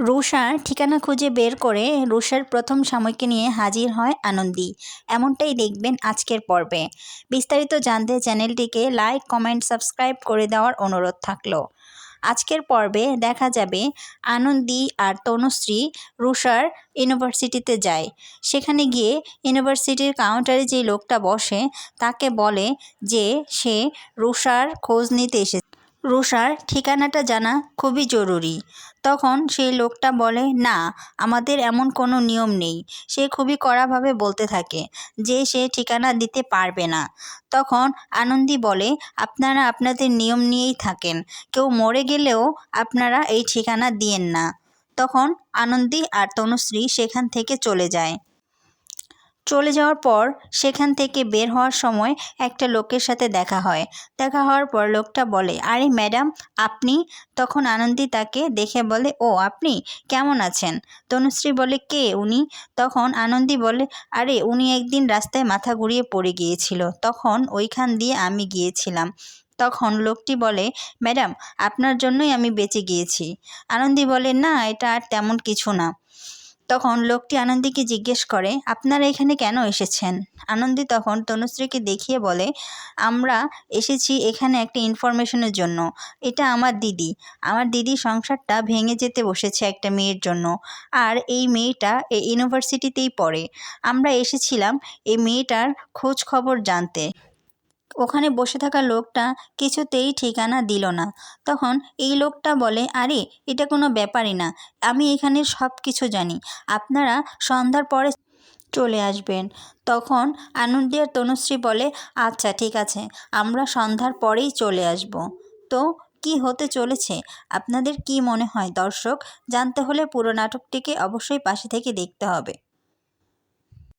রুষার ঠিকানা খুঁজে বের করে রুষার প্রথম সাময়িকী নিয়ে হাজির হয় আনন্দী। এমনটাই দেখবেন আজকের পর্বে। বিস্তারিত জানতে চ্যানেলটিকে লাইক, কমেন্ট, সাবস্ক্রাইব করে দেওয়ার অনুরোধ থাকল। আজকের পর্বে দেখা যাবে আনন্দী আর তনুশ্রী রুষার ইউনিভার্সিটিতে যায়। সেখানে গিয়ে ইউনিভার্সিটির কাউন্টারে যে লোকটা বসে তাকে বলে যে সে রুষার খোঁজ নিতে এসেছে। রুষার ঠিকানাটা জানা খুবই জরুরি। তখন সেই লোকটা বলে, না, আমাদের এমন কোনো নিয়ম নেই। সে খুবই কড়াভাবে বলতে থাকে যে সে ঠিকানা দিতে পারবে না। তখন আনন্দী বলে, আপনারা আপনাদের নিয়ম নিয়েই থাকেন। কেউ মরে গেলেও আপনারা এই ঠিকানা দিয়েন না। তখন আনন্দী আর তনুশ্রী সেখান থেকে চলে যায়। চলে যাওয়ার পর সেখান থেকে বের হওয়ার সময় একটা লোকের সাথে দেখা হয়। দেখা হওয়ার পর লোকটা বলে, আরে ম্যাডাম, আপনি? তখন আনন্দী তাকে দেখে বলে, ও, আপনি? কেমন আছেন? তনুশ্রী বলে, কে উনি? তখন আনন্দী বলে, আরে, উনি একদিন রাস্তায় মাথা ঘুরিয়ে পড়ে গিয়েছিল। তখন ওইখান দিয়ে আমি গিয়েছিলাম। তখন লোকটি বলে, ম্যাডাম, আপনার জন্যই আমি বেঁচে গিয়েছি। আনন্দী বলে, না, এটা আর তেমন কিছু না। তখন লোকটি আনন্দীকে জিজ্ঞেস করে, আপনারা এখানে কেন এসেছেন? আনন্দী তখন তনুশ্রীকে দেখিয়ে বলে, আমরা এসেছি এখানে একটা ইনফরমেশনের জন্য। এটা আমার দিদি। আমার দিদি সংসারটা ভেঙে যেতে বসেছে একটা মেয়ের জন্য। আর এই মেয়েটা এই ইউনিভার্সিটিতেই পড়ে। আমরা এসেছিলাম এই মেয়েটার খোঁজ খবর জানতে। ওখানে বসে থাকা লোকটা কিছুতেই ঠিকানা দিল না। তখন এই লোকটা বলে, আরে, এটা কোনো ব্যাপারই না। আমি এখানে সব কিছু জানি। আপনারা সন্ধ্যার পরে চলে আসবেন। তখন আনন্দী আর তনুশ্রী বলে আচ্ছা ঠিক আছে। আমরা সন্ধ্যার পরেই চলে আসব। তো কি হতে চলেছে? আপনাদের কি মনে হয় দর্শক? জানতে হলে পুরো নাটকটিকে অবশ্যই পাশে থেকে দেখতে হবে।